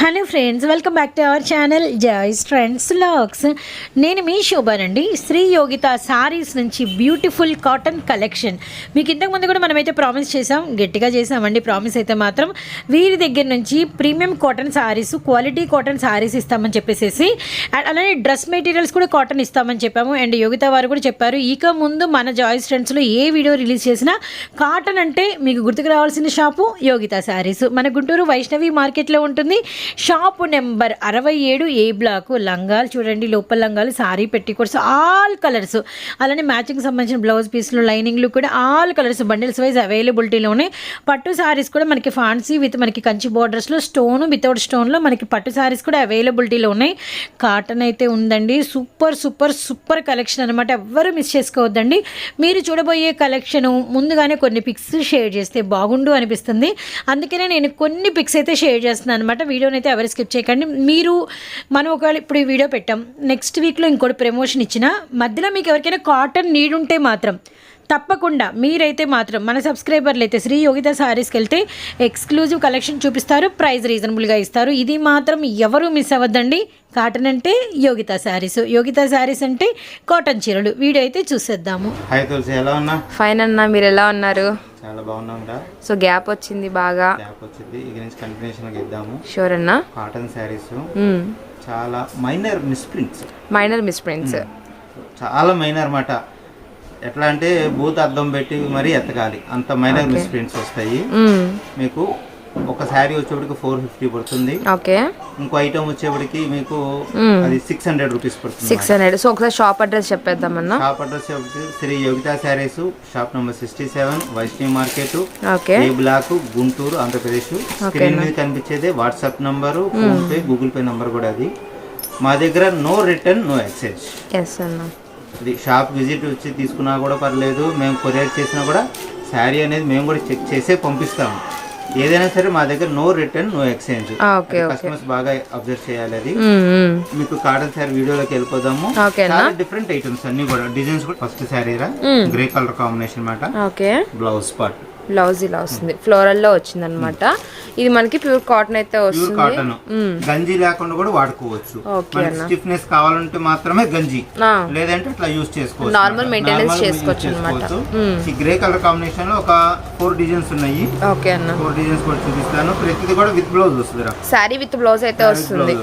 Hello friends welcome back to our channel Joys friends lux. నేను మీ శోభానండి శ్రీ యోగిత సారీస్ నుంచి beautiful cotton collection. మీకు ఇంతకు ముందు కూడా మనమైతే ప్రామిస్ చేసాం గట్టిగా చేసామండి ప్రామిస్ అయితే మాత్రం వీరి దగ్గర నుంచి premium cotton sarees quality cotton sarees ఇస్తామని చెప్పేసి అండ్ అలానే డ్రెస్ మెటీరియల్స్ కూడా కాటన్ ఇస్తామని చెప్పాము. అండ్ యోగిత వారు కూడా చెప్పారు ఇక ముందు మన జాయ్స్ ఫ్రెండ్స్లో ఏ వీడియో రిలీజ్ చేసినా కాటన్ అంటే మీకు గుర్తుకు రావాల్సిన షాపు యోగిత సారీస్. మన గుంటూరు వైష్ణవి మార్కెట్లో ఉంటుంది. షాపు నెంబర్ అరవై ఏడు ఏ బ్లాక్ లంగాలు చూడండి లోపల లంగాలు సారీ పెట్టికోట్స్ ఆల్ కలర్స్. అలానే మ్యాచింగ్ సంబంధించిన బ్లౌజ్ పీస్లు లైనింగ్లు కూడా ఆల్ కలర్స్ బండిల్స్ వైజ్ అవైలబిలిటీలో ఉన్నాయి పట్టు సారీస్ కూడా మనకి ఫాన్సీ విత్ మనకి కంచి బోర్డర్స్లో స్టోన్ వితౌట్ స్టోన్లో మనకి పట్టు సారీస్ కూడా అవైలబిలిటీలో ఉన్నాయి కాటన్ అయితే ఉందండి. సూపర్ సూపర్ సూపర్ కలెక్షన్ అనమాట ఎవ్వరు మిస్ చేసుకోవద్దండి. మీరు చూడబోయే కలెక్షన్ ముందుగానే కొన్ని పిక్స్ షేర్ చేస్తే బాగుండు అనిపిస్తుంది. అందుకనే నేను కొన్ని పిక్స్ అయితే షేర్ చేస్తున్నాను అనమాట వీడియోని అయితే ఎవరు స్కిప్ చేయకండి. మీరు మనం ఒకవేళ ఇప్పుడు ఈ వీడియో పెట్టాం. నెక్స్ట్ వీక్లో ఇంకోటి ప్రమోషన్ ఇచ్చిన మధ్యలో మీకు ఎవరికైనా కాటన్ నీడ్ ఉంటే మాత్రం తప్పకుండా మీరైతే మాత్రం మన సబ్స్క్రైబర్లు అయితే శ్రీ యోగిత సారీస్కి వెళ్తే ఎక్స్క్లూజివ్ కలెక్షన్ చూపిస్తారు ప్రైస్ రీజనబుల్గా ఇస్తారు. ఇది మాత్రం ఎవరు మిస్ అవ్వద్దండి. కాటన్ అంటే యోగిత శారీస్ యోగిత శారీస్ అంటే కాటన్ చీరలు. వీడియో అయితే చూసేద్దాము. హాయ్ తులసి ఎలా ఉన్నా? ఫైన్ అన్న మీరు ఎలా ఉన్నారు? చాలా సో గ్యాప్ వచ్చింది బాగా. గ్యాప్ వచ్చింది. ఇక నుంచి కంటిన్యూషన్ ఇద్దాము. షూర్ అన్న. కాటన్ శారీస్ చాలా మైనర్ మిస్ప్రింట్స్ మైనర్ మిస్ప్రింట్స్ చాలా మైనర్ అన్నమాట. ఎట్లా అంటే బూత్ అద్దం పెట్టి మరీ ఎత్తకాలి అంత మైనర్ మిస్ప్రింట్స్ వస్తాయి. మీకు ఒక శారీ వచ్చేప్పటికి ఫోర్ ఫిఫ్టీ పడుతుంది. ఓకే ఇంకో ఐటమ్ వచ్చేప్పటికి మీకు అది సిక్స్ హండ్రెడ్ రూపీస్ పడుతుంది సిక్స్ హండ్రెడ్ సో ఒకసారి shop address చెప్పేద్దామన్నా shop address Shri Yogita sarees shop number sixty seven Vaishnavi market okay A block Guntur Andhra Pradesh. Screen మీద కనిపించేది WhatsApp number PhonePe Google Pay number కూడా అది. మా దగ్గర no return no exchange yes అన్న. ఇది shop visit వచ్చి తీసుకున్నా కూడా పర్లేదు మేము కొరియర్ చేసినా కూడా శారీ అనేది మేము కూడా చెక్ చేసే పంపిస్తాము. ఏదైనా సరే మా దగ్గర no return no exchange customers బాగా అబ్జర్వ్ చేయాలి అది. మీకు కాటన్ శారీ వీడియోలోకి వెళ్ళిపోదాము. డిఫరెంట్ ఐటమ్స్ అన్ని కూడా. డిజైన్స్ కూడా. ఫస్ట్ శారీ రా గ్రే కలర్ కాంబినేషన్ అన్నమాట ఓకే. బ్లౌజ్ పార్ట్ బ్లౌజ్ ఇలా వస్తుంది. ఫ్లోరల్లో వచ్చింది అనమాట ఇది మనకి ప్యూర్ కాటన్ అయితే వస్తుంది. కాటన్. గంజి లేకుండా కూడా వాడుకోవచ్చు. స్టిఫ్నెస్ కావాలంటే మాత్రమే గంజి. లేదంటే అట్లా యూస్ చేసుకోవచ్చు maintenance Normal చేసుకోవచ్చు. చేసుకోవచ్చు. ఈ గ్రే కలర్ కాంబినేషన్లో ఒక ఫోర్ డిజైన్స్ ఉన్నాయి. ఓకే అన్న. ఫోర్ డిజైన్స్ కూడా చూపిస్తాను. ప్రతిది కూడా విత్ బ్లౌజ్ వస్తుంది రా. శారీ విత్ బ్లౌజ్ అయితే వస్తుంది.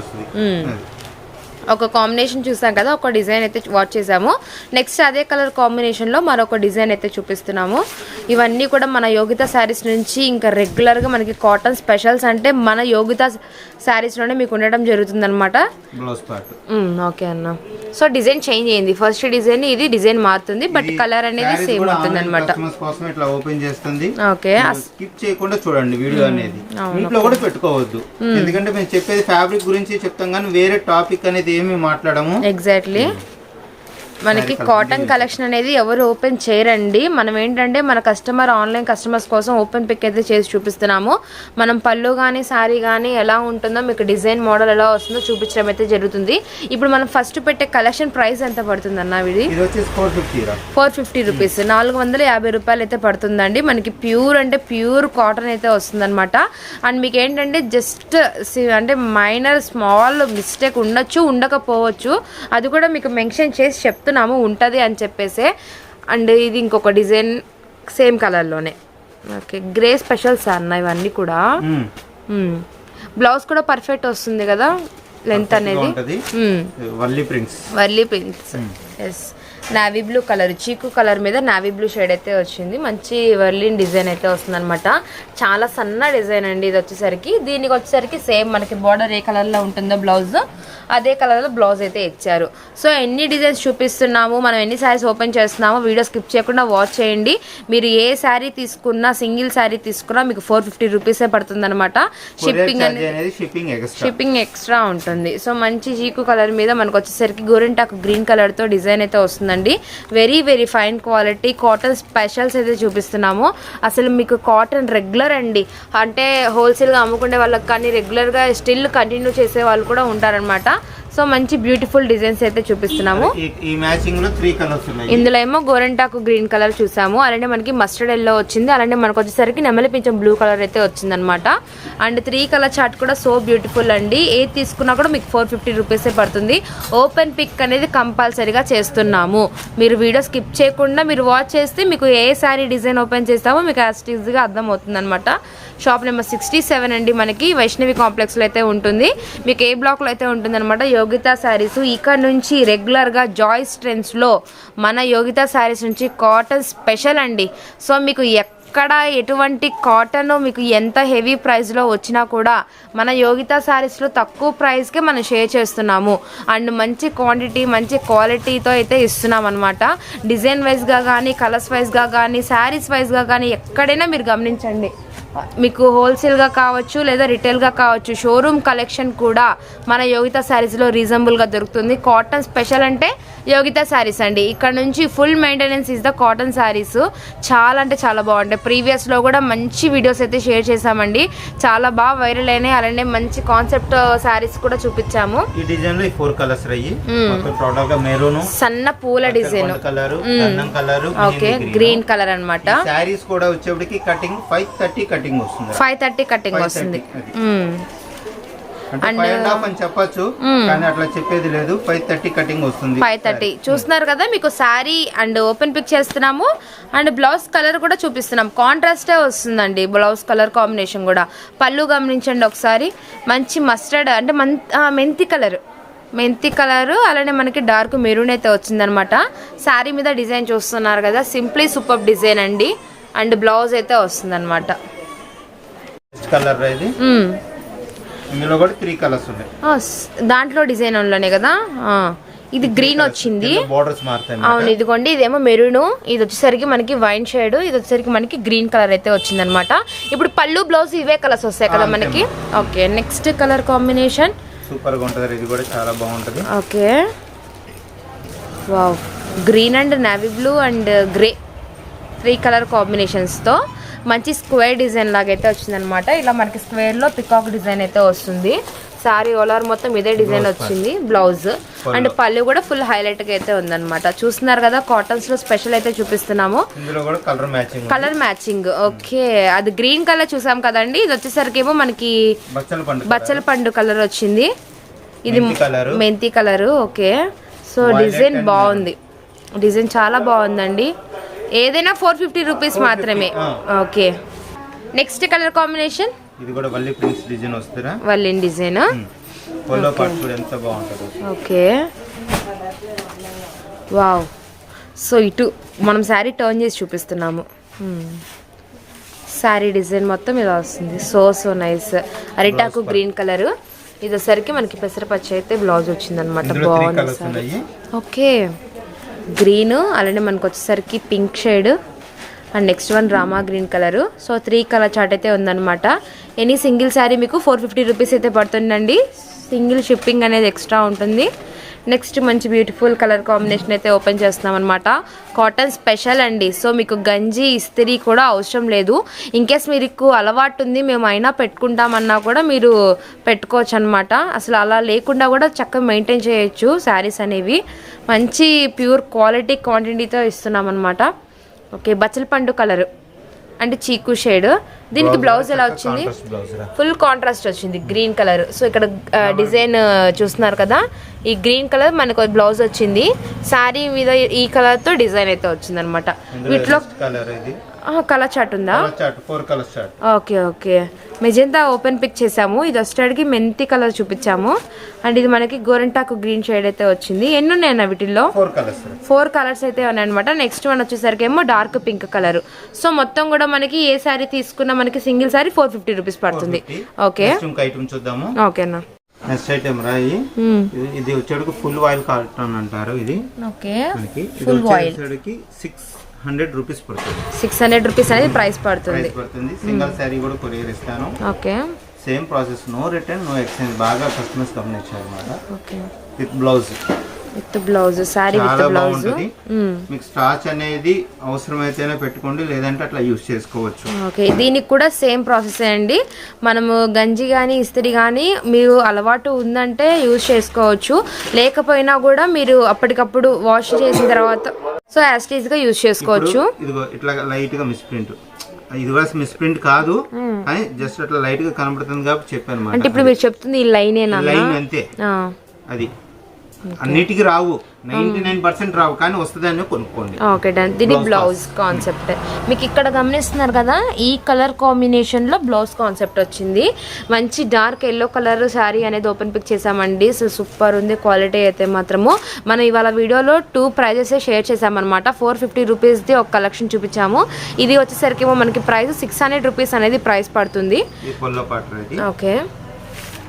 ఒక కాంబినేషన్ చూసాం కదా ఒక డిజైన్ అయితే వాచ్ చేసాము. నెక్స్ట్ అదే కలర్ కాంబినేషన్లో మరొక డిజైన్ అయితే చూపిస్తున్నాము. ఇవన్నీ కూడా మన యోగిత శారీస్ నుంచి ఇంకా రెగ్యులర్గా మనకి కాటన్ స్పెషల్స్ అంటే మన యోగిత శారీస్లోనే మీకు ఉండడం జరుగుతుందన్నమాట. Blouse part. ఓకే అన్న. సో డిజైన్ చేంజ్ అయింది. ఫస్ట్ డిజైన్ ఇది డిజైన్ మారుతుంది బట్ కలర్ అనేది సేమ్ ఉంటుంది అనమాట ఇట్లా ఓపెన్ చేస్తుంది. ఓకే స్కిప్ చేయకుండా చూడండి వీడియో అనేది. ఇంట్లో కూడా పెట్టుకోవద్దు. ఎందుకంటే మేము చెప్పేది ఫ్యాబ్రిక్ గురించి చెప్తాం కానీ వేరే టాపిక్ అనేది ఏమి మాట్లాడము. ఎగ్జాక్ట్లీ మనకి కాటన్ కలెక్షన్ అనేది ఎవరు ఓపెన్ చేయరండి. మనం ఏంటంటే మన కస్టమర్ ఆన్లైన్ కస్టమర్స్ కోసం ఓపెన్ పిక్ అయితే చేసి చూపిస్తున్నాము. మనం పళ్ళు కానీ శారీ కానీ ఎలా ఉంటుందో మీకు డిజైన్ మోడల్ ఎలా వస్తుందో చూపించడం అయితే జరుగుతుంది. ఇప్పుడు మనం ఫస్ట్ పెట్టే కలెక్షన్ ప్రైస్ ఎంత పడుతుంది అన్న ఇది ఫోర్ ఫిఫ్టీ రా. ఫోర్ ఫిఫ్టీ రూపీస్ నాలుగు వందల యాభై రూపాయలు అయితే పడుతుందండి. మనకి ప్యూర్ అంటే ప్యూర్ కాటన్ అయితే వస్తుందన్నమాట. అండ్ మీకు ఏంటంటే జస్ట్ అంటే మైనర్ స్మాల్ మిస్టేక్ ఉండొచ్చు ఉండకపోవచ్చు. అది కూడా మీకు మెన్షన్ చేసి చెప్తున్నాము ఉంటుంది అని చెప్పేసి. అండ్ ఇది ఇంకొక డిజైన్ సేమ్ కలర్లోనే. ఓకే గ్రే స్పెషల్స్ అన్న ఇవన్నీ కూడా. బ్లౌజ్ కూడా పర్ఫెక్ట్ వస్తుంది కదా లెంత్ అనేది. Warli prints. Warli prints. Yes navy blue colour chikoo colour మీద నావీ బ్లూ షేడ్ అయితే వచ్చింది. మంచి వర్లిన్ డిజైన్ అయితే వస్తుంది అనమాట చాలా సన్న డిజైన్ అండి ఇది వచ్చేసరికి. దీనికి వచ్చేసరికి సేమ్ మనకి బార్డర్ ఏ కలర్లో ఉంటుందో బ్లౌజ్ అదే కలర్లో బ్లౌజ్ అయితే ఇచ్చారు. సో ఎన్ని డిజైన్స్ చూపిస్తున్నాము మనం ఎన్ని శారీస్ ఓపెన్ చేస్తున్నామో వీడియో స్కిప్ చేయకుండా వాచ్ చేయండి. మీరు ఏ శారీ తీసుకున్నా సింగిల్ శారీ తీసుకున్నా మీకు ఫోర్ ఫిఫ్టీ రూపీసే పడుతుంది అనమాట షిప్పింగ్ అనేది షిప్పింగ్ ఎక్స్ట్రా షిప్పింగ్ ఎక్స్ట్రా ఉంటుంది. సో మంచి చీకు కలర్ మీద మనకు వచ్చేసరికి గోరింటాకు గ్రీన్ కలర్తో డిజైన్ అయితే వస్తుందండి. Very very fine quality cotton specials అయితే చూపిస్తున్నాము. అసలు మీకు కాటన్ రెగ్యులర్ అండి. అంటే హోల్సేల్గా అమ్ముకునే వాళ్ళకి కానీ రెగ్యులర్గా స్టిల్ కంటిన్యూ చేసే వాళ్ళు కూడా ఉంటారనమాట సో మంచి బ్యూటిఫుల్ డిజైన్స్ అయితే చూపిస్తున్నాము. ఈ- ఈ మ్యాచింగ్లో త్రీ కలర్స్ ఉన్నాయి. ఇందులో ఏమో గోరెంటాకు గ్రీన్ కలర్ చూసాము. అలానే మనకి మస్టర్డ్ ఎల్లో వచ్చింది. అలానే మనకు వచ్చేసరికి నెమలి పింఛం బ్లూ కలర్ అయితే వచ్చిందనమాట అండ్ త్రీ కలర్ చార్ట్ కూడా సో బ్యూటిఫుల్ అండి. ఏది తీసుకున్నా కూడా మీకు ఫోర్ ఫిఫ్టీ రూపీసే పడుతుంది. ఓపెన్ పిక్ అనేది కంపల్సరీగా చేస్తున్నాము. మీరు వీడియో స్కిప్ చేయకుండా మీరు వాచ్ చేస్తే మీకు ఏ శారీ డిజైన్ ఓపెన్ చేస్తామో మీకు యాజ్ ఈజీగా అర్థమవుతుంది అనమాట షాప్ నెంబర్ సిక్స్టీ సెవెన్ అండి మనకి. వైష్ణవి కాంప్లెక్స్లో అయితే ఉంటుంది. మీకు ఏ బ్లాక్లో అయితే ఉంటుందన్నమాట? యోగిత శారీస్. ఇక్కడ నుంచి రెగ్యులర్గా జాయిస్ ట్రెండ్స్లో మన యోగిత శారీస్ నుంచి కాటన్ స్పెషల్ అండి. సో మీకు ఎక్కడ ఎటువంటి కాటన్ మీకు ఎంత హెవీ ప్రైస్లో వచ్చినా కూడా మన యోగిత శారీస్లో తక్కువ ప్రైస్కే మనం షేర్ చేస్తున్నాము. అండ్ మంచి క్వాంటిటీ మంచి క్వాలిటీతో అయితే ఇస్తున్నాం అనమాట డిజైన్ వైజ్గా కానీ కలర్స్ వైజ్గా కానీ శారీస్ వైజ్గా కానీ ఎక్కడైనా మీరు గమనించండి. మీకు హోల్సేల్గా కావచ్చు లేదా రిటైల్గా కావచ్చు షోరూమ్ కలెక్షన్ కూడా మన యోగిత శారీస్లో రీజనబుల్గా దొరుకుతుంది. కాటన్ స్పెషల్ అంటే యోగిత శారీస్ అండి. ఇక్కడ నుంచి full maintenance is the cotton sarees చాలా అంటే చాలా బాగుంటాయి. ప్రీవియస్లో కూడా మంచి వీడియోస్ అయితే షేర్ చేశామండి. చాలా బాగా వైరల్ అయినాయి. అలానే మంచి కాన్సెప్ట్ శారీస్ కూడా చూపించాము. ఈ డిజైన్లో ఈ ఫోర్ కలర్స్ టోటల్గా మెరూన్ సన్న పూల design colour okay green colour అన్నమాట. శారీస్ కూడా వచ్చేప్పటికి కటింగ్ ఫైవ్ థర్టీ కటింగ్ వస్తుంది. ఫైవ్ థర్టీ కటింగ్ వస్తుంది. 530 మ్మ్. అంటే ఫైవ్ అండ్ హాఫ్ అని చెప్పొచ్చు కానీ అట్లా చెప్పేది లేదు. ఫైవ్ థర్టీ కటింగ్ వస్తుంది. ఫైవ్ థర్టీ చూస్తున్నారు కదా మీకు శారీ అండ్ ఓపెన్ పిక్ చేస్తున్నాము. అండ్ బ్లౌజ్ కలర్ కూడా చూపిస్తున్నాం. కాంట్రాస్టే వస్తుందండి బ్లౌజ్ కలర్ కాంబినేషన్ కూడా. పళ్ళు గమనించండి ఒకసారి. మంచి మస్టర్డ్ అంటే మెంతి కలర్ మెంతి కలర్ అలానే మనకి డార్క్ మెరూన్ అయితే వచ్చిందనమాట. శారీ మీద డిజైన్ చూస్తున్నారు కదా సింప్లీ సూపర్ డిజైన్ అండి. అండ్ బ్లౌజ్ అయితే వస్తుందన్నమాట కలర్ ఇది. ఇందులో కూడా త్రీ కలర్స్ ఉన్నాయి. దాంట్లో డిజైన్లోనే కదా? ఇది గ్రీన్ వచ్చింది. బోర్డర్స్ మారుతాయి అవును ఇదిగోండి ఇదేమో మెరూన్. ఇది వచ్చేసరికి మనకి వైన్ షేడ్ ఇది వచ్చేసరికి మనకి గ్రీన్ కలర్ అయితే వచ్చిందనమాట ఇప్పుడు పళ్ళు బ్లౌజ్ ఇవే కలర్స్ వస్తాయి కదా మనకి? ఓకే నెక్స్ట్ కలర్ కాంబినేషన్ సూపర్గా ఉంటది ఇది కూడా చాలా బాగుంటది. Okay. Wow green and navy blue and grey three colour కాంబినేషన్స్తో మంచి స్క్వేర్ డిజైన్ లాగైతే వచ్చిందనమాట ఇలా మనకి స్క్వేర్లో పికాక్ డిజైన్ అయితే వస్తుంది. సారీ ఓలార్ మొత్తం ఇదే డిజైన్ వచ్చింది బ్లౌజ్. అండ్ పళ్ళు కూడా ఫుల్ హైలైట్గా అయితే ఉందన్నమాట. చూస్తున్నారు కదా కాటన్స్లో స్పెషల్ అయితే చూపిస్తున్నాము. Colour matching okay. అది గ్రీన్ కలర్ చూసాం కదండి. ఇది వచ్చేసరికి ఏమో మనకి బచ్చల పండు కలర్. వచ్చింది. ఇది మెంతి కలరు. ఓకే. సో డిజైన్ బాగుంది. డిజైన్ చాలా బాగుందండి. ఏదైనా ఫోర్ ఫిఫ్టీ రూపీస్ మాత్రమే. ఓకే. నెక్స్ట్ కలర్ కాంబినేషన్ ఇది కూడా వల్లి ప్రింట్స్ డిజైన్ వస్తారా వల్లిన్ డిజైన్ పొల్లో పాటు కూడా ఎంత బాగుంటుంది. ఓకే. వావ్ సో ఇటు మనం శారీ టర్న్ చేసి చూపిస్తున్నాము. శారీ డిజైన్ మొత్తం ఇలా వస్తుంది. సో సో నైస్ అరిటాకు గ్రీన్ కలర్ ఇది వచ్చరికి మనకి పెసరపచ్చి అయితే బ్లౌజ్ వచ్చిందనమాట బాగుంది ఓకే. గ్రీన్ అలానే మనకు వచ్చేసరికి pink shade and next one Rama green colour. So three colour chart అయితే ఉందన్నమాట. ఎనీ సింగిల్ శారీ మీకు ఫోర్ ఫిఫ్టీ రూపీస్ అయితే పడుతుందండి. సింగిల్ షిప్పింగ్ అనేది ఎక్స్ట్రా ఉంటుంది. నెక్స్ట్ మంచి బ్యూటిఫుల్ కలర్ కాంబినేషన్ అయితే ఓపెన్ చేస్తున్నాం అనమాట కాటన్ స్పెషల్ అండి. సో మీకు గంజి ఇస్త్రీ కూడా అవసరం లేదు. ఇన్కేస్ మీకు అలవాటు ఉంది మేము అయినా పెట్టుకుంటామన్నా కూడా మీరు పెట్టుకోవచ్చు అనమాట అసలు అలా లేకుండా కూడా చక్కగా మెయింటైన్ చేయొచ్చు శారీస్ అనేవి. మంచి ప్యూర్ క్వాలిటీ క్వాంటిటీతో ఇస్తున్నాం అనమాట ఓకే బచ్చల పండు కలర్ అంటే చీకు షేడ్. దీనికి బ్లౌజ్ ఎలా వచ్చింది? ఫుల్ కాంట్రాస్ట్ వచ్చింది గ్రీన్ కలర్ సో ఇక్కడ డిజైన్ చూస్తున్నారు కదా? ఈ గ్రీన్ కలర్ మనకు బ్లౌజ్ వచ్చింది. శారీ మీద ఈ కలర్తో డిజైన్ అయితే వచ్చింది అనమాట వీటిలో కలర్ చాట్ ఉందా? Colour chart four colour chart. Okay okay. Magenta open pick చేసాము. ఇది వచ్చేటికి మెంతి కలర్ చూపించాము. అండ్ ఇది మనకి గోరంటాకు గ్రీన్ షేడ్ అయితే వచ్చింది. ఎన్ని ఉన్నాయన్న వీటిల్లో? Four colours. ఫోర్ కలర్స్ అయితే ఉన్నాయన్నమాట. నెక్స్ట్ వన్ వచ్చేసరికి ఏమో డార్క్ పింక్ కలర్. సో మొత్తం కూడా మనకి ఏ శారీ తీసుకున్నా మనకి single saree four fifty rupees పడుతుంది. ఓకే. చూద్దాము. ఓకేనా నెక్స్ట్ ఐటమ్ రా ఇది. వచ్చేటికి ఫుల్ ఆయిల్ కాటన్ అంటారు ఇది. ఓకే. oil. వచ్చేసరికి సిక్స్ హండ్రెడ్ రూపీస్ పడుతుంది. సిక్స్ హండ్రెడ్ రూపీస్ అనేది ప్రైస్ పడుతుంది. ప్రైస్ పడుతుంది. సింగల్ శారీ కూడా కొరియర్ ఇస్తాను. Okay. Same process no return no exchange. బాగా కస్టమర్స్ గమనించారు అనమాట okay. With blouse. With blouse saree with blouse. మీకు స్టార్చ్ అనేది అవసరమైతేనే పెట్టుకోండి లేదంటే అట్లా యూస్ చేసుకోవచ్చు. ఓకే దీనికి కూడా సేమ్ ప్రాసెస్ అండి. మనము గంజి కానీ ఇస్త్రీ కానీ మీరు అలవాటు ఉందంటే యూజ్ చేసుకోవచ్చు. లేకపోయినా కూడా మీరు అప్పటికప్పుడు వాష్ చేసిన తర్వాత సో యాస్టీస్గా యూజ్ చేసుకోవచ్చు. ఇదిగో ఇట్లా లైట్గా మిస్ ప్రింట్. ఇది కూడా మిస్ ప్రింట్ కాదు కానీ జస్ట్ అట్లా లైట్గా కనబడుతుంది కాబట్టి చెప్పాను అంటే ఇప్పుడు మీరు చెప్తుంది ఈ లైనేనా? లైన్ అంతే. అది. అన్నిటికీ రావు. నైన్టీ నైన్ పర్సెంట్ రావు కానీ వస్తుందని కొనుక్కోండి. ఓకే డన్ దీని బ్లౌజ్ కాన్సెప్ట్ మీకు ఇక్కడ గమనిస్తున్నారు కదా ఈ కలర్ కాంబినేషన్లో బ్లౌజ్ కాన్సెప్ట్ వచ్చింది. మంచి డార్క్ ఎల్లో కలర్ శారీ అనేది ఓపెన్ పిక్ చేసామండి సో సూపర్ ఉంది క్వాలిటీ అయితే మాత్రము. మనం ఇవాళ వీడియోలో టూ ప్రైజెస్ షేర్ చేసామన్నమాట ఫోర్ ఫిఫ్టీ రూపీస్ది ఒక కలెక్షన్ చూపించాము. ఇది వచ్చేసరికి మనకి ప్రైస్ సిక్స్ హండ్రెడ్ రూపీస్ అనేది ప్రైస్ పడుతుంది. ఓకే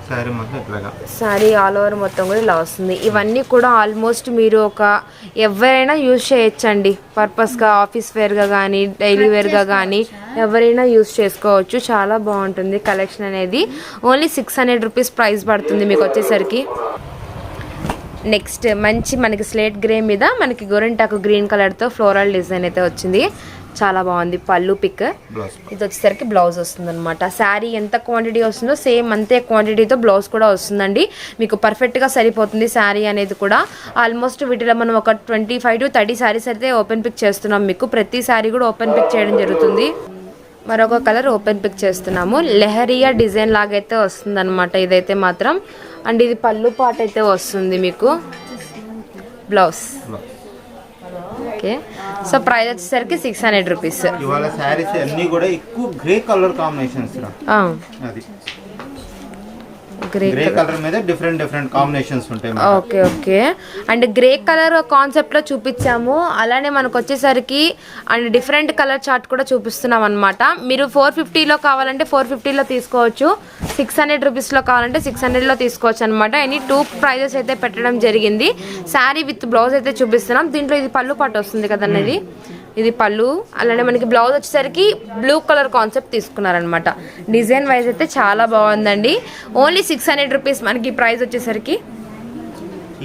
సారీ మొత్తం ఇట్లాగా. సారీ ఆల్ ఓవర్ మొత్తం కూడా ఇలా వస్తుంది. ఇవన్నీ కూడా ఆల్మోస్ట్ మీరు ఒక ఎవరైనా యూజ్ చేయొచ్చండి. పర్పస్గా ఆఫీస్ వేర్గా కానీ డైలీ వేర్గా కానీ ఎవరైనా యూజ్ చేసుకోవచ్చు. చాలా బాగుంటుంది కలెక్షన్ అనేది. Only six hundred rupees price పడుతుంది మీకు వచ్చేసరికి. నెక్స్ట్ మంచి మనకి స్లేట్ గ్రే మీద మనకి గోరింటాకు గ్రీన్ కలర్తో ఫ్లోరల్ డిజైన్ అయితే వచ్చింది. చాలా బాగుంది. పళ్ళు పిక్. ఇది వచ్చేసరికి బ్లౌజ్ వస్తుంది అనమాట శారీ ఎంత క్వాంటిటీ వస్తుందో సేమ్ అంతే క్వాంటిటీతో బ్లౌజ్ కూడా వస్తుందండి. మీకు పర్ఫెక్ట్గా సరిపోతుంది శారీ అనేది కూడా. ఆల్మోస్ట్ వీటిలో మనం ఒక twenty five to thirty sarees అయితే ఓపెన్ పిక్ చేస్తున్నాం మీకు. ప్రతి శారీ కూడా ఓపెన్ పిక్ చేయడం జరుగుతుంది. మరొక కలర్ ఓపెన్ పిక్ చేస్తున్నాము. లెహరియా డిజైన్ లాగైతే వస్తుంది అనమాట ఇదైతే మాత్రం. అండ్ ఇది పళ్ళు పాట అయితే వస్తుంది మీకు. బ్లౌజ్ ఓకే సో ప్రైస్ వచ్చేసరికి సిక్స్ హండ్రెడ్ రూపీస్ ఇవాళ శారీస్ అన్ని కూడా ఎక్కువ గ్రే కలర్ కాంబినేషన్స్ అది. గ్రే కలర్ మీద డిఫరెంట్ డిఫరెంట్ కాంబినేషన్స్ ఉంటాయి. Okay okay and grey colour కాన్సెప్ట్లో చూపించాము. అలానే మనకు వచ్చేసరికి అండ్ డిఫరెంట్ కలర్ చార్ట్ కూడా చూపిస్తున్నాం అనమాట మీరు ఫోర్ ఫిఫ్టీలో కావాలంటే ఫోర్ ఫిఫ్టీలో తీసుకోవచ్చు. సిక్స్ హండ్రెడ్ రూపీస్లో కావాలంటే సిక్స్ హండ్రెడ్లో తీసుకోవచ్చు అనమాట ఎనీ టూ ప్రైజెస్ అయితే పెట్టడం జరిగింది. శారీ విత్ బ్లౌజ్ అయితే చూపిస్తున్నాం. దీంట్లో ఇది పళ్ళు పాటు వస్తుంది కదండి ఇది పళ్ళు. అలానే మనకి బ్లౌజ్ వచ్చేసరికి బ్లూ కలర్ కాన్సెప్ట్ తీసుకున్నారనమాట. డిజైన్ వైజ్ అయితే చాలా బాగుందండి. ఓన్లీ సిక్స్ హండ్రెడ్ రూపీస్ మనకి ప్రైస్ వచ్చేసరికి.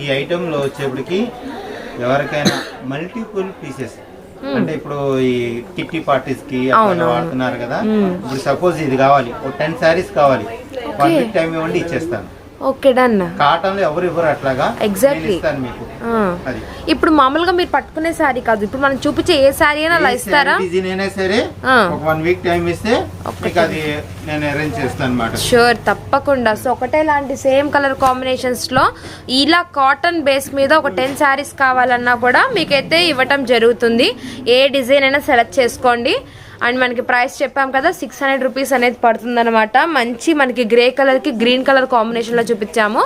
ఈ ఐటమ్లో వచ్చేప్పటికి ఎవరికైనా మల్టిపుల్ పీసెస్ అంటే ఇప్పుడు ఈ కిట్టి పార్టీస్కి వాడుతున్నారు కదా. ఇప్పుడు సపోజ్ ఇది కావాలి. ఒక టెన్ శారీస్ కావాలి. వన్ వీక్ టైం ఇవ్వండి ఇచ్చేస్తాను. Okay done. కాటన్లో ఎవరు ఇవ్వరు అట్లాగా? Exactly. నేను ఇస్తాను మీకు. అది. ఇప్పుడు మామూలుగా మీరు పట్టుకునే శారీ కాదు. ఇప్పుడు మనం చూపించే ఏ శారీ అయినా అలా ఇస్తారా? డిజైన్ అయినా సరే ఆ. ఒక వన్ వీక్ టైం ఇస్తే మీకు అది నేను అరేంజ్ చేస్తాను అనమాట షూర్ తప్పకుండా. సో ఒకటే లాంటి సేమ్ కలర్ కాంబినేషన్స్లో ఇలా కాటన్ బేస్ మీద ఒక టెన్ శారీస్ కావాలన్నా కూడా మీకైతే ఇవ్వటం జరుగుతుంది. ఏ డిజైన్ అయినా సెలెక్ట్ చేసుకోండి. అండ్ మనకి ప్రైస్ చెప్పాం కదా సిక్స్ హండ్రెడ్ రూపీస్ అనేది పడుతుందన్నమాట. మంచి మనకి గ్రే కలర్కి గ్రీన్ కలర్ కాంబినేషన్లో చూపించాము.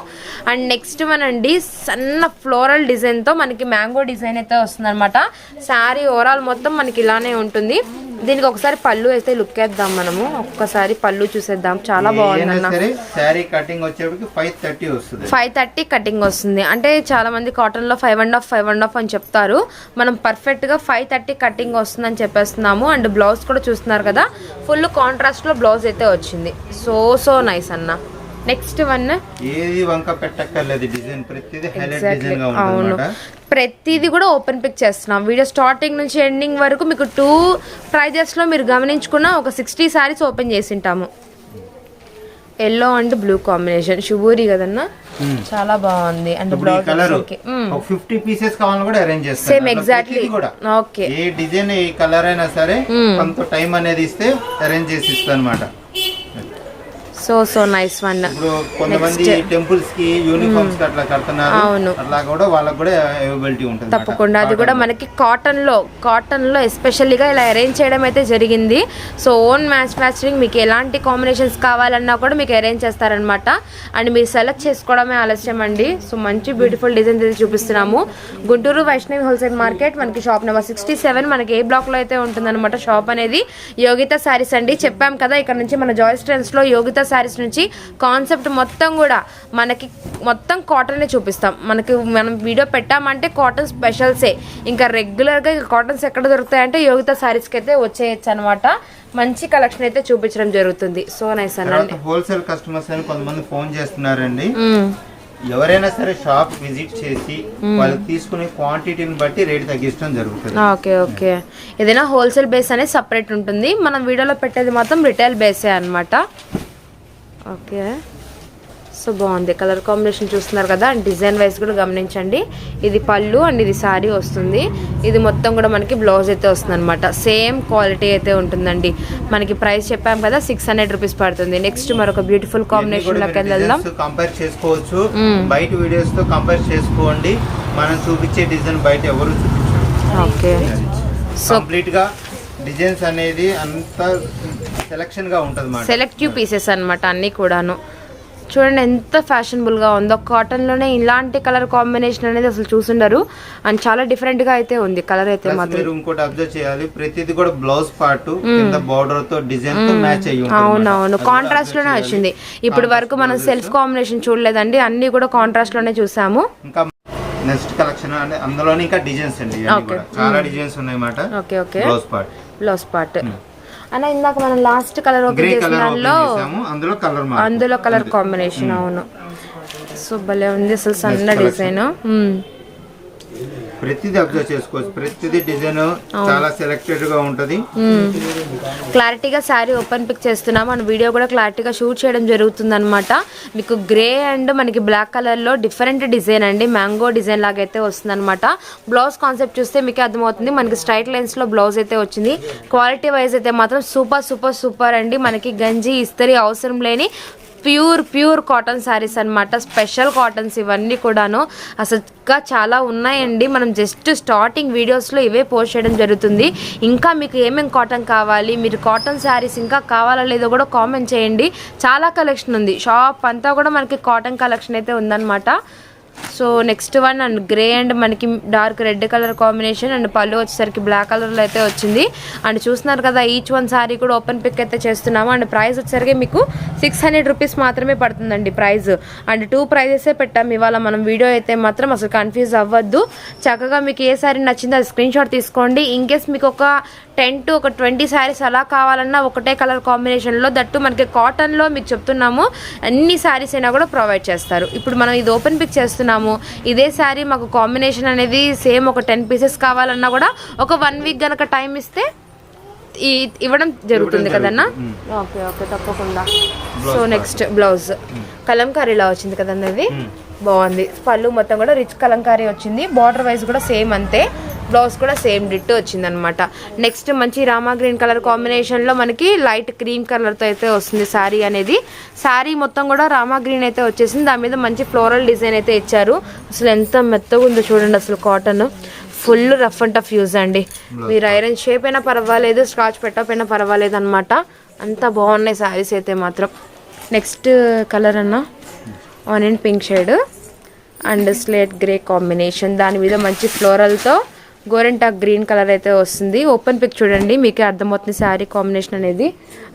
అండ్ నెక్స్ట్ మనండి సన్న ఫ్లోరల్ డిజైన్తో మనకి మ్యాంగో డిజైన్ అయితే వస్తుందన్నమాట. శారీ ఓవరాల్ మొత్తం మనకి ఇలానే ఉంటుంది. దీనికి ఒకసారి పళ్ళు అయితే లుక్ వేద్దాం మనము. ఒక్కసారి పళ్ళు చూసేద్దాం. చాలా బాగుంది ఫైవ్ థర్టీ కటింగ్ వస్తుంది. అంటే చాలా మంది కాటన్లో five and half five and half అని చెప్తారు. మనం పర్ఫెక్ట్గా ఫైవ్ థర్టీ కటింగ్ వస్తుందని చెప్పేస్తున్నాము. అండ్ బ్లౌజ్ కూడా చూస్తున్నారు కదా. ఫుల్ కాంట్రాస్ట్లో బ్లౌజ్ అయితే వచ్చింది. సో సో నైస్ అన్న. నెక్స్ట్ వన్ ఏది వంక పెట్టక్కర్లేదు డిజైన్ ప్రతిదీ హైలైట్ ఎగ్జాక్ట్లీ డిజైన్గా అవును. ప్రతిదీ కూడా ఓపెన్ పిక్ చేస్తున్నాం. వీడియో స్టార్టింగ్ నుంచి ఎండింగ్ వరకు మీకు టూ ప్రైజెస్లో మీరు గమనించుకున్న ఒక సిక్స్టీ శారీస్ ఓపెన్ చేసి ఉంటాము. Yellow and blue combination. శుభూరి కదన్నా? చాలా బాగుంది. అండ్ కలర్ ఫిఫ్టీ పీసెస్ కావాలని కూడా అరేంజ్ exactly. ప్రతిదీ కూడా. ఓకే ఏ డిజైన్ ఏ కలర్ అయినా సరే కొంత టైం అనేది ఇస్తే అరేంజ్ చేసి ఇస్తాను అనమాట సో సో నైస్ వన్ ఇప్పుడు కొంతమంది టెంపుల్స్కి యూనిఫామ్స్కి అట్లా కడుతున్నారు. అవును. అట్లా కూడా వాళ్ళకి కూడా అవైలబిలిటీ ఉంటుంది తప్పకుండా. అది కూడా మనకి కాటన్లో కాటన్లో ఎస్పెషల్లీగా ఇలా అరేంజ్ చేయడం అయితే జరిగింది. సో ఓన్ మ్యాచ్ మ్యాచింగ్ మీకు ఎలాంటి కాంబినేషన్స్ కావాలన్నా కూడా మీకు అరేంజ్ చేస్తారనమాట అండ్ మీరు సెలెక్ట్ చేసుకోవడమే ఆలస్యం అండి. సో మంచి బ్యూటిఫుల్ డిజైన్స్ అయితే చూపిస్తున్నాము. గుంటూరు వైష్ణవి హోల్సేల్ మార్కెట్ మనకి షాప్ నెంబర్ సిక్స్టీ సెవెన్ మనకి ఏ బ్లాక్లో అయితే ఉంటుందన్నమాట షాప్ అనేది. యోగిత శారీస్ అండి. చెప్పాం కదా ఇక్కడ నుంచి మన జాయిస్ ట్రెండ్స్లో యోగిత శారీస్ నుంచి కాన్సెప్ట్ మొత్తం కూడా మనకి మొత్తం కాటనే చూపిస్తాం. మనకి మనం వీడియో పెట్టామంటే కాటన్ స్పెషల్సే ఇంకా రెగ్యులర్గా కాటన్స్ ఎక్కడ దొరుకుతాయంటే యోగిత శారీస్కి అయితే వచ్చేయచ్చు అనమాట మంచి కలెక్షన్ అయితే చూపించడం జరుగుతుంది. సో నైస్ అన్న హోల్సేల్ కస్టమర్స్ అని కొంతమంది ఫోన్ చేస్తున్నారండి. ఎవరైనా సరే షాప్ విజిట్ చేసి వాళ్ళు తీసుకునే క్వాంటిటీని బట్టి రేట్ తగ్గించడం జరుగుతుంది. Okay okay. ఏదైనా హోల్సేల్ బేస్ అనేది సపరేట్ ఉంటుంది. మనం వీడియోలో పెట్టేది మాత్రం రిటైల్ బేసే అనమాట ఓకే. సో బాగుంది. కలర్ కాంబినేషన్ చూస్తున్నారు కదా డిజైన్ వైజ్ కూడా గమనించండి. ఇది పళ్ళు అండ్ ఇది శారీ వస్తుంది. ఇది మొత్తం కూడా మనకి బ్లౌజ్ అయితే వస్తుంది అనమాట సేమ్ క్వాలిటీ అయితే ఉంటుందండి. మనకి ప్రైస్ చెప్పాం కదా సిక్స్ హండ్రెడ్ రూపీస్ పడుతుంది. నెక్స్ట్ మరొక బ్యూటిఫుల్ కాంబినేషన్లోకి వెళ్దాం. కంపేర్ చేసుకోవచ్చు. బయట వీడియోస్తో కంపేర్ చేసుకోండి. మనం చూపించే డిజైన్ బయట ఎవరు చూపించరు. ఓకే. సో కంప్లీట్గా డిజైన్స్ అనేది అంత ఉంటది సెలెక్టివ్ పీసెస్ అన్నమాట అన్నీ కూడాను. చూడండి ఎంత ఫ్యాషనబుల్గా ఉందో కాటన్లోనే ఇలాంటి కలర్ కాంబినేషన్ అనేది అసలు చూసుండరు. అండ్ చాలా డిఫరెంట్గా అయితే ఉంది కలర్ అయితే మాత్రం. ఇంకోటి అబ్జర్వ్ చేయాలి ప్రతిది కూడా బ్లౌజ్ పార్ట్ కింద బార్డర్తో డిజైన్తో మ్యాచ్ అయ్యి అవునవును కాంట్రాస్ట్లోనే వచ్చింది. ఇప్పుడు వరకు మనం సెల్ఫ్ కాంబినేషన్ చూడలేదండి అన్ని కూడా కాంట్రాస్ట్లోనే చూసాము. ఇంకా నెక్స్ట్ కలెక్షన్ అంటే అందులోనే ఇంకా డిజైన్స్ అండి చాలా డిజైన్స్ ఉన్నాయి బ్లౌజ్ పార్ట్ బ్లౌజ్ పార్ట్ అన్న ఇందాక మనం లాస్ట్ కలర్ ఓపెన్ చేసిన దానిలో కలర్ అందులో కలర్ కాంబినేషన్ అవును. సో భలే ఉంది అసలు సన్న డిజైన్ ప్రతిదీ అబ్జర్వ్ చేసుకోవచ్చు. ప్రతిదీ డిజైన్ చాలా సెలెక్టెడ్గా ఉంటది. క్లారిటీగా శారీ ఓపెన్ పిక్ చేస్తున్నాం. మన వీడియో కూడా క్లారిటీగా షూట్ చేయడం జరుగుతుంది అనమాట మీకు గ్రే అండ్ మనకి బ్లాక్ కలర్లో డిఫరెంట్ డిజైన్ అండి. మ్యాంగో డిజైన్ లాగా అయితే వస్తుంది అనమాట బ్లౌజ్ కాన్సెప్ట్ చూస్తే మీకు అర్థమవుతుంది. మనకి స్ట్రైట్ లైన్స్లో బ్లౌజ్ అయితే వచ్చింది. క్వాలిటీ వైజ్ అయితే మాత్రం సూపర్ సూపర్ సూపర్ అండి. మనకి గంజి ఇస్తరి అవసరం లేని ప్యూర్ ప్యూర్ కాటన్ శారీస్ అనమాట స్పెషల్ కాటన్స్ ఇవన్నీ కూడాను. అసలు ఇంకా చాలా ఉన్నాయండి. మనం జస్ట్ స్టార్టింగ్ వీడియోస్లో ఇవే పోస్ట్ చేయడం జరుగుతుంది. ఇంకా మీకు ఏమేమి కాటన్ కావాలి మీరు కాటన్ శారీస్ ఇంకా కావాలా లేదో కూడా కామెంట్ చేయండి. చాలా కలెక్షన్ ఉంది. షాప్ అంతా కూడా మనకి కాటన్ కలెక్షన్ అయితే ఉందన్నమాట. So next one and grey and మనకి dark red colour combination and పళ్ళు వచ్చేసరికి బ్లాక్ కలర్లో అయితే వచ్చింది. అండ్ చూస్తున్నారు కదా ఈచ్ వన్ సారీ కూడా ఓపెన్ పిక్ అయితే చేస్తున్నాము. అండ్ ప్రైస్ వచ్చేసరికి మీకు సిక్స్ హండ్రెడ్ రూపీస్ మాత్రమే పడుతుందండి ప్రైస్ అండ్ టూ ప్రైజెసే పెట్టాము. ఇవాళ మనం వీడియో అయితే మాత్రం అసలు కన్ఫ్యూజ్ అవ్వద్దు. చక్కగా మీకు ఏ సారీ నచ్చిందో అది స్క్రీన్ షాట్ తీసుకోండి. ఇన్ కేస్ మీకు ఒక టెన్ టు ఒక ట్వంటీ శారీస్ అలా కావాలన్నా ఒకటే కలర్ కాంబినేషన్లో దట్టు మనకి కాటన్లో మీకు చెప్తున్నాము. అన్ని శారీస్ అయినా కూడా ప్రొవైడ్ చేస్తారు. ఇప్పుడు మనం ఇది ఓపెన్ పిక్ చేస్తున్నాము. ఇదే శారీ మాకు కాంబినేషన్ అనేది సేమ్ ఒక టెన్ పీసెస్ కావాలన్నా కూడా ఒక వన్ వీక్ గనక టైం ఇస్తే ఈ ఇవ్వడం జరుగుతుంది కదన్నా? ఓకే ఓకే తప్పకుండా. So next blouse. కలంకారీలా వచ్చింది కదన్నా ఇది? బాగుంది. పళ్ళు మొత్తం కూడా రిచ్ కలంకారీ వచ్చింది. బార్డర్ వైజ్ కూడా సేమ్ అంతే. బ్లౌజ్ కూడా సేమ్ డిట్ వచ్చింది అనమాట నెక్స్ట్ మంచి రామా గ్రీన్ కలర్ కాంబినేషన్లో మనకి లైట్ క్రీమ్ కలర్తో అయితే వస్తుంది శారీ అనేది. శారీ మొత్తం కూడా రామా గ్రీన్ అయితే వచ్చేసింది. దాని మీద మంచి ఫ్లోరల్ డిజైన్ అయితే ఇచ్చారు. అసలు ఎంత మెత్తగా ఉందో చూడండి అసలు cotton full rough and tough use అండి. మీరు ఐరన్ షేప్ అయినా పర్వాలేదు స్కాచ్ పెట్టకపోయినా పర్వాలేదు అనమాట. అంత బాగున్నాయి శారీస్ అయితే మాత్రం. నెక్స్ట్ కలర్ అన్న onion pink shade and slate grey combination దాని మీద మంచి ఫ్లోరల్తో గోరెంటాక్ గ్రీన్ కలర్ అయితే వస్తుంది. ఓపెన్ పిక్ చూడండి మీకే అర్థమవుతుంది శారీ కాంబినేషన్ అనేది.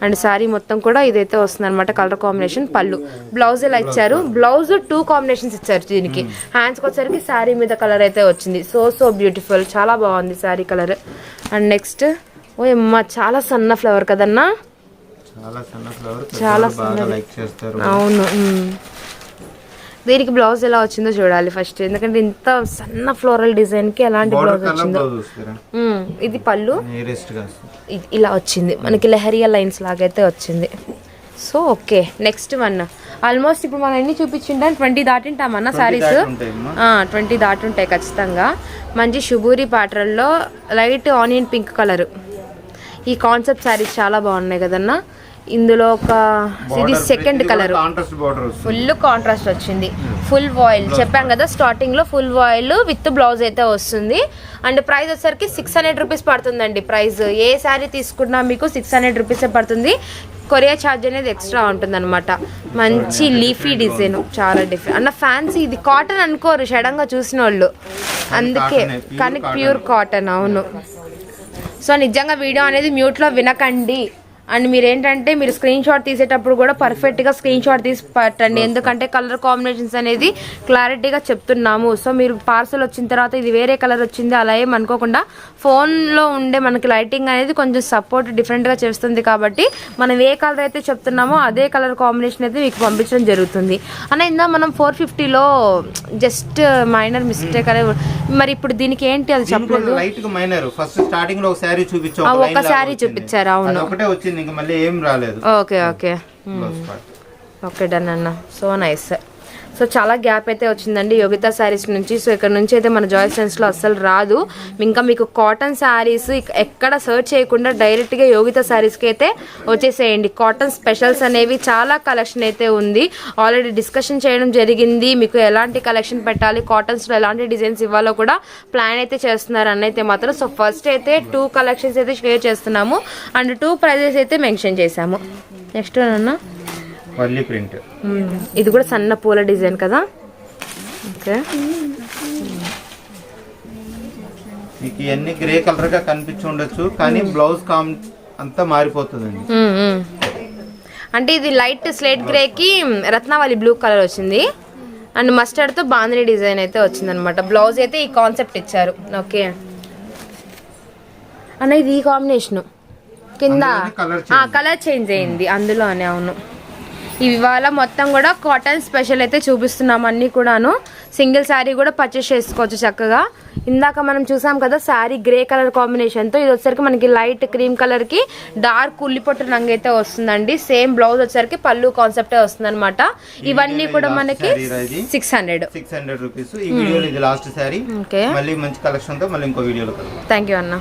అండ్ శారీ మొత్తం కూడా ఇదైతే వస్తుంది అనమాట కలర్ కాంబినేషన్ పళ్ళు. బ్లౌజ్ ఇలా ఇచ్చారు? బ్లౌజ్ టూ కాంబినేషన్స్ ఇచ్చారు దీనికి. హ్యాండ్స్కి వచ్చేసరికి శారీ మీద కలర్ అయితే వచ్చింది. సో సో బ్యూటిఫుల్ చాలా బాగుంది శారీ కలర్. అండ్ నెక్స్ట్ ఓ అమ్మ చాలా సన్న ఫ్లవర్ కదన్నా? చాలా సన్న ఫ్లవర్ చాలా అవును. దీనికి బ్లౌజ్ ఎలా వచ్చిందో చూడాలి ఫస్ట్. ఎందుకంటే ఇంత సన్న ఫ్లోరల్ డిజైన్కి ఎలాంటి బ్లౌజ్ వచ్చిందో. ఇది పళ్ళు. ఇలా వచ్చింది. మనకి లెహరియా లైన్స్ లాగైతే వచ్చింది. So okay. Next one almost ఇప్పుడు మనం ఎన్ని చూపించింటాం ట్వంటీ దాటింటామన్న సారీస్ ట్వంటీ దాటి ఉంటాయి ఖచ్చితంగా. మంచి షుబూరి ప్యాటర్న్లో లైట్ ఆనియన్ పింక్ కలర్. ఈ కాన్సెప్ట్ శారీస్ చాలా బాగున్నాయి కదన్నా. ఇందులో ఒక ఇది సెకండ్ కలర్ ఫుల్ కాంట్రాస్ట్ వచ్చింది. ఫుల్ వాయిల్ చెప్పాం కదా స్టార్టింగ్లో ఫుల్ వాయిల్ విత్ బ్లౌజ్ అయితే వస్తుంది. అండ్ ప్రైస్ వచ్చేసరికి సిక్స్ హండ్రెడ్ రూపీస్ పడుతుందండి ప్రైస్ ఏ శారీ తీసుకున్నా మీకు సిక్స్ హండ్రెడ్ రూపీసే పడుతుంది. కొరియా ఛార్జ్ అనేది ఎక్స్ట్రా ఉంటుంది అనమాట మంచి లీఫీ డిజైన్ చాలా డిఫరెంట్ అన్న ఫ్యాన్సీ ఇది కాటన్ అనుకోరు షడంగా చూసిన వాళ్ళు. అందుకే కానీ ప్యూర్ కాటన్ అవును. సో నిజంగా వీడియో అనేది మ్యూట్లో వినకండి. అండ్ మీరు ఏంటంటే మీరు స్క్రీన్ షాట్ తీసేటప్పుడు కూడా పర్ఫెక్ట్గా స్క్రీన్ షాట్ తీసి పట్టండి. ఎందుకంటే కలర్ కాంబినేషన్స్ అనేది క్లారిటీగా చెప్తున్నాము. సో మీరు పార్సల్ వచ్చిన తర్వాత ఇది వేరే కలర్ వచ్చింది అలా ఏం అనుకోకుండా ఫోన్లో ఉండే మనకి లైటింగ్ అనేది కొంచెం సపోర్ట్ డిఫరెంట్గా చేస్తుంది కాబట్టి మనం ఏ కలర్ అయితే చెప్తున్నామో అదే కలర్ కాంబినేషన్ అయితే మీకు పంపించడం జరుగుతుంది. అన్న ఇందా మనం ఫోర్ ఫిఫ్టీలో జస్ట్ మైనర్ మిస్టేక్ అనేది మరి ఇప్పుడు దీనికి ఏంటి అది చెప్పలేదు? లైట్ మైనర్ ఫస్ట్ స్టార్టింగ్లో ఒక చూపించాం వచ్చింది. చూపించారు, అవును. ఒకటే వచ్చింది ఇంకా మళ్ళీ ఏం రాలేదు. Okay okay. Part. Okay done అన్న. So nice. సో చాలా గ్యాప్ అయితే వచ్చిందండి యోగిత శారీస్ నుంచి. సో ఇక్కడ నుంచి అయితే మన జాయ్ సెన్స్లో అస్సలు రాదు. ఇంకా మీకు కాటన్ శారీస్ ఎక్కడ సర్చ్ చేయకుండా డైరెక్ట్గా యోగిత శారీస్కి అయితే వచ్చేసేయండి. కాటన్ స్పెషల్స్ అనేవి చాలా కలెక్షన్ అయితే ఉంది. ఆల్రెడీ డిస్కషన్ చేయడం జరిగింది. మీకు ఎలాంటి కలెక్షన్ పెట్టాలి కాటన్స్లో ఎలాంటి డిజైన్స్ ఇవ్వాలో కూడా ప్లాన్ అయితే చేస్తున్నారు అయితే మాత్రం. సో ఫస్ట్ అయితే టూ కలెక్షన్స్ అయితే షేర్ చేస్తున్నాము. అండ్ టూ ప్రైజెస్ అయితే మెన్షన్ చేశాము. నెక్స్ట్ అన్న. Print hmm. ఇది కూడా సన్న పూల డిజైన్ కదా? ఓకే మీకు ఇవన్నీ గ్రే కలర్గా కనిపించి ఉండొచ్చు కానీ బ్లౌజ్ కామ్ అంతా మారిపోతుందండి. మ్మ్. అంటే ఇది లైట్ స్లేట్ గ్రేకి రత్నావళి బ్లూ కలర్ వచ్చింది. అండ్ మస్టర్డ్తో బాందిని డిజైన్ అయితే వచ్చింది అనమాట బ్లౌజ్ అయితే ఈ కాన్సెప్ట్ ఇచ్చారు. ఓకే అన్న ఇది ఈ కాంబినేషన్ కింద కలర్ చేంజ్ అయింది. అందులోనే అవును. ఇవాళ మొత్తం కూడా కాటన్ స్పెషల్ అయితే చూపిస్తున్నాం అన్ని కూడాను. సింగిల్ శారీ కూడా పర్చేస్ చేసుకోవచ్చు చక్కగా. ఇందాక మనం చూసాం కదా శారీ గ్రే కలర్ కాంబినేషన్తో. ఇది వచ్చేసరికి మనకి లైట్ క్రీమ్ కలర్కి డార్క్ ఉల్లిపొట్టు రంగు అయితే వస్తుందండి. సేమ్ బ్లౌజ్ వచ్చేసరికి పళ్ళు కాన్సెప్ట్ వస్తుంది అనమాట ఇవన్నీ కూడా మనకి? Six hundred six hundred rupees ఈ వీడియోలో ఇది లాస్ట్ శారీ. ఓకే మళ్ళీ మంచి కలెక్షన్తో మళ్ళీ ఇంకో వీడియోలో కలుద్దాం. థ్యాంక్ యూ అన్న.